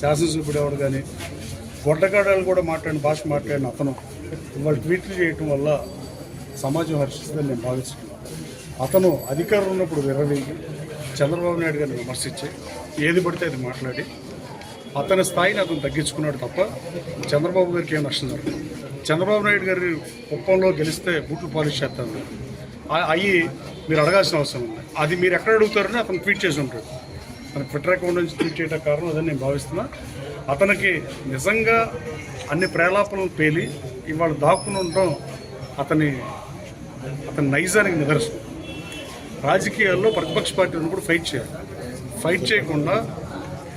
శాసనసభ్యుడు ఎవరు కానీ గొడ్డగాడలు కూడా మాట్లాడిన భాష మాట్లాడిన అతను వాళ్ళు ట్వీట్లు చేయటం వల్ల సమాజం హర్షిస్తుందని నేను భావిస్తున్నాను. అతను అధికారం ఉన్నప్పుడు విర్రవీగి చంద్రబాబు నాయుడు గారిని విమర్శించి ఏది పడితే అది మాట్లాడి అతని స్థాయిని అతను తగ్గించుకున్నాడు తప్ప చంద్రబాబు గారికి ఏం నష్టం జరగదు. చంద్రబాబు నాయుడు గారి కుప్పంలో గెలిస్తే బూట్లు పాలిష్ చేస్తారు అవి మీరు అడగాల్సిన అవసరం ఉంది. అది మీరు ఎక్కడ అడుగుతారని అతను ట్వీట్ చేసి ఉంటాడు. తన ట్విట్టర్ అకౌంట్ నుంచి ట్వీట్ చేయడం కారణం అదని నేను భావిస్తున్నా. అతనికి నిజంగా అన్ని ప్రేలాపనలు పేలి ఇవాళ దాక్కుని ఉండటం అతని అతని నైజానికి నిదర్శనం. రాజకీయాల్లో ప్రతిపక్ష పార్టీ ఉన్నప్పుడు ఫైట్ చేయాలి. ఫైట్ చేయకుండా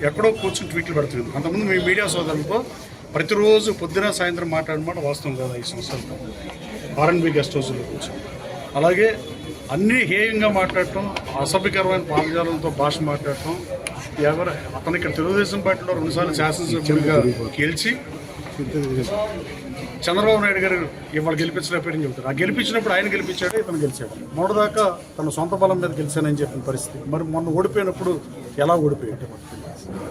ఎక్కడో కూర్చుని ట్వీట్లు పెడుతుంది అంతకుముందు మీ మీడియా సోదరులతో ప్రతిరోజు పొద్దున సాయంత్రం మాట్లాడమాట వాస్తవం కదా ఈ సంవత్సరాలతో ఆర్ఎన్బి గెస్ట్ హౌస్లో కూర్చొని. అలాగే అన్నీ హేయంగా మాట్లాడటం అసభ్యకరమైన పాదజాలంతో భాష మాట్లాడటం ఎవరు అతను ఇక్కడ తెలుగుదేశం పార్టీలో రెండుసార్లు శాసనసభ్యుడిగా గెలిచి చంద్రబాబు నాయుడు గారు ఇవాళ గెలిపించలేకపోయారని చెబుతారు. ఆ గెలిపించినప్పుడు ఆయన గెలిపించాడు ఇతను గెలిచాడు. మొదటిదాకా తన సొంత బలం మీద గెలిచానని చెప్పిన పరిస్థితి. మరి మొన్న ఓడిపోయినప్పుడు ఎలా ఓడిపోయాడు?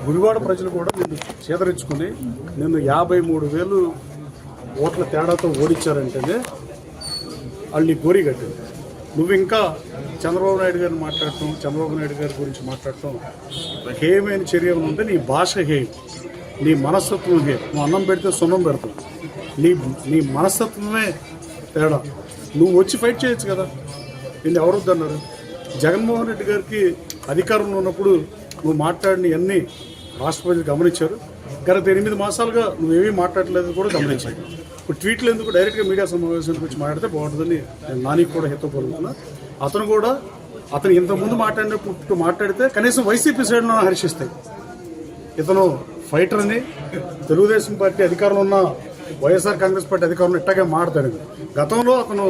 గుడివాడ ప్రజలు కూడా నిన్ను చేదరించుకుని నిన్ను యాభై మూడు వేలు ఓట్ల తేడాతో ఓడించారంటేనే వాళ్ళు నీ గోరీ కట్టింది. నువ్వు ఇంకా చంద్రబాబు నాయుడు గారిని మాట్లాడటం చంద్రబాబు నాయుడు గారి గురించి మాట్లాడటం హేయమైన చర్య ఉంటే నీ భాష హేయం నీ మనస్తత్వం హేయం నువ్వు అన్నం పెడితే సున్నం పెడతావు. నీ నీ మనస్తత్వమే తేడా. నువ్వు వచ్చి ఫైట్ చేయొచ్చు కదా. నిన్ను ఎవరొద్దు అన్నారు. జగన్మోహన్ రెడ్డి గారికి అధికారంలో ఉన్నప్పుడు నువ్వు మాట్లాడిన అన్ని రాష్ట్రపతి గమనించారు. గత ఎనిమిది మాసాలుగా నువ్వేమీ మాట్లాడలేదు కూడా గమనించాడు ఇప్పుడు ట్వీట్లు ఎందుకు డైరెక్ట్గా మీడియా సమావేశానికి వచ్చి మాట్లాడితే బాగుంటుందని నేను నానికి కూడా హితపరుతున్నా అతను కూడా అతను ఇంతకుముందు మాట్లాడినప్పుడు మాట్లాడితే కనీసం వైసీపీ సైడ్లో హర్షిస్తాయి. ఇతను ఫైటర్ అని తెలుగుదేశం పార్టీ అధికారంలో ఉన్న వైఎస్ఆర్ కాంగ్రెస్ పార్టీ అధికారంలో ఇట్టాగే మాడతాడు గతంలో అతను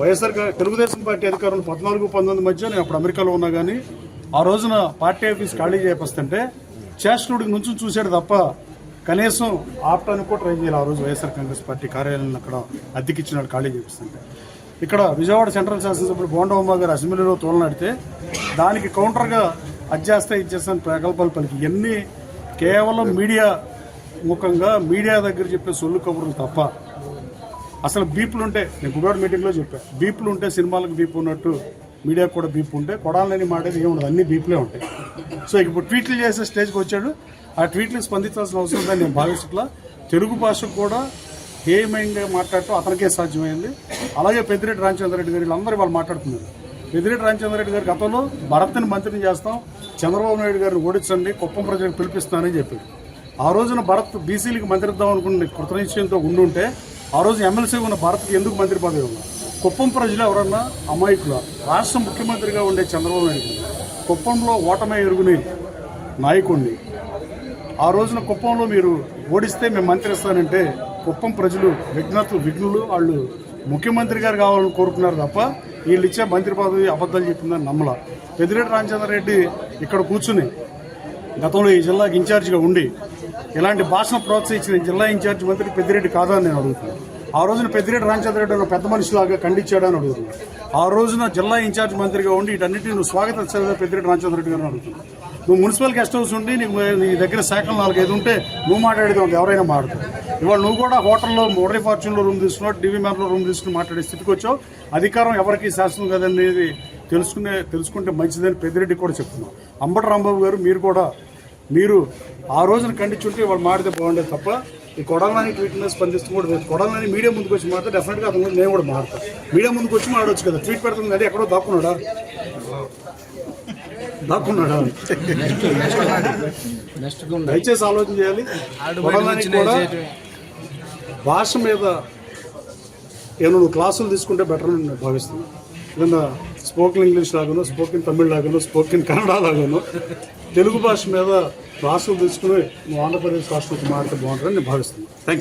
వైఎస్ఆర్ తెలుగుదేశం పార్టీ అధికారంలో పద్నాలుగు పంతొమ్మిది మధ్య నేను అప్పుడు అమెరికాలో ఉన్నా కానీ ఆ రోజున పార్టీ ఆఫీస్ ఖాళీ చేపిస్తుంటే చేష్టనుడికి నుంచి చూశాడు తప్ప కనీసం ఆపటానికి కూడా ట్రై చేయాలి. ఆ రోజు వైఎస్ఆర్ కాంగ్రెస్ పార్టీ కార్యాలయాన్ని అక్కడ అద్దెకిచ్చినాడు ఖాళీ చేపిస్తుంటే. ఇక్కడ విజయవాడ సెంట్రల్ శాసనసభ్యుడు బోండమ్మ గారు అసెంబ్లీలో తోలనాడితే దానికి కౌంటర్గా అధ్యాస్తే ఇచ్చేస్తాను ప్రకల్పాలు పలికి. ఇవన్నీ కేవలం మీడియా ముఖంగా మీడియా దగ్గర చెప్పే సొల్లు కబుర్లు తప్ప అసలు బీపులు ఉంటే నేను గుడివాడ మీటింగ్లో చెప్పాను బీపులు ఉంటే సినిమాలకు బీప్ ఉన్నట్టు మీడియాకు కూడా బీప్ ఉంటే కొడాలని మాటేది ఏముండదు అన్ని బీపులే ఉంటాయి. సో ఇప్పుడు ట్వీట్లు చేసే స్టేజ్కి వచ్చాడు. ఆ ట్వీట్లు స్పందించాల్సిన అవసరం ఉందని నేను భావిస్తున్నా. తెలుగు భాషకు కూడా ఏమైందో మాట్లాడటం అతనికే సాధ్యమైంది. అలాగే పెద్దిరెడ్డి రామచంద్రరెడ్డి గారు వీళ్ళందరూ వాళ్ళు మాట్లాడుతున్నారు. పెద్దిరెడ్డి రామచంద్ర రెడ్డి గారు గతంలో భరత్ని మంత్రిని చేస్తాం చంద్రబాబు నాయుడు గారిని ఓడించండి కుప్పం ప్రజలకు పిలిపిస్తానని చెప్పాడు. ఆ రోజున భరత్ బీసీలకు మంత్రిద్దాం అనుకున్న కృతనిశ్చయంతో ఉండుంటే ఆ రోజు ఎమ్మెల్సీ ఉన్న భరత్కి ఎందుకు మంత్రి పదవి ఉన్నా కుప్పం ప్రజలు ఎవరన్నా అమాయకుల? రాష్ట్ర ముఖ్యమంత్రిగా ఉండే చంద్రబాబు నాయుడు గారు కుప్పంలో ఓటమే ఎరుగుని నాయకుడిని ఆ రోజున కుప్పంలో మీరు ఓడిస్తే మేము మంత్రి ఇస్తానంటే కుప్పం ప్రజలు విఘ్నతలు విఘ్నులు వాళ్ళు ముఖ్యమంత్రి గారు కావాలని కోరుకున్నారు తప్ప వీళ్ళు ఇచ్చే మంత్రి పదవి అబద్ధాలు చెప్పిందని నమ్మల. పెద్దిరెడ్డి రామచంద్ర రెడ్డి ఇక్కడ కూర్చుని గతంలో ఈ జిల్లాకి ఇన్ఛార్జిగా ఉండి ఇలాంటి భాషను ప్రోత్సహించిన జిల్లా ఇన్ఛార్జ్ మంత్రి పెద్దిరెడ్డి కాదా అని నేను అడుగుతున్నాను. ఆ రోజున పెద్దిరెడ్డి రామచంద్ర రెడ్డి ఒక పెద్ద మనిషిలాగా ఖండించాడని అడుగుతున్నాను. ఆ రోజున జిల్లా ఇన్ఛార్జ్ మంత్రిగా ఉండి వీటన్నిటిని నువ్వు స్వాగతించలేదా పెద్దిరెడ్డి రామచంద్ర రెడ్డి గారిని అడుగుతున్నాను. నువ్వు మున్సిపల్ గెస్ట్ హౌస్ ఉండి నీకు నీ దగ్గర శాఖలు నాలుగైదు ఉంటే నువ్వు మాట్లాడేది ఉంది ఎవరైనా మాట్లాడు ఇవాళ నువ్వు కూడా హోటల్లో మోడరీ ఫార్చ్యూన్లో రూమ్ తీసుకున్నావు టీవీ మ్యాప్లో రూమ్ తీసుకుని మాట్లాడే స్థితికి వచ్చావు. అధికారం ఎవరికి శాసనం కదనేది తెలుసుకునే తెలుసుకుంటే మంచిదని పెద్దిరెడ్డి కూడా చెప్తున్నాం అంబటి రాంబాబు గారు మీరు కూడా మీరు ఆ రోజున ఖండించుంటే వాళ్ళు మాడితే బాగుండేది తప్ప ఈ కొడాలని ట్వీట్ మీద స్పందిస్తూ కూడా కొడాలని మీడియా ముందుకు వచ్చి మాట్లాడితే డెఫినెట్గా అతను కూడా నేను కూడా మాడతాను మీడియా ముందుకు వచ్చి మాడవచ్చు కదా ట్వీట్ పెడుతుంది అంటే ఎక్కడో దాక్కున్నాడా? దాక్కున్నాడా? దయచేసి ఆలోచన చేయాలి. కూడా భాష మీద ఏమైనా క్లాసులు తీసుకుంటే బెటర్ అని నేను భావిస్తున్నాను ఏదన్నా స్పోకెన్ ఇంగ్లీష్ లాగాను స్పోకెన్ తమిళ్ లాగాను స్పోకెన్ కన్నడ లాగాను తెలుగు భాష మీద క్లాసులు తీసుకుని ఆంధ్రప్రదేశ్ రాష్ట్రంతో మాట్లాడితే బాగుంటుందని నేను భావిస్తున్నాను థ్యాంక్ యూ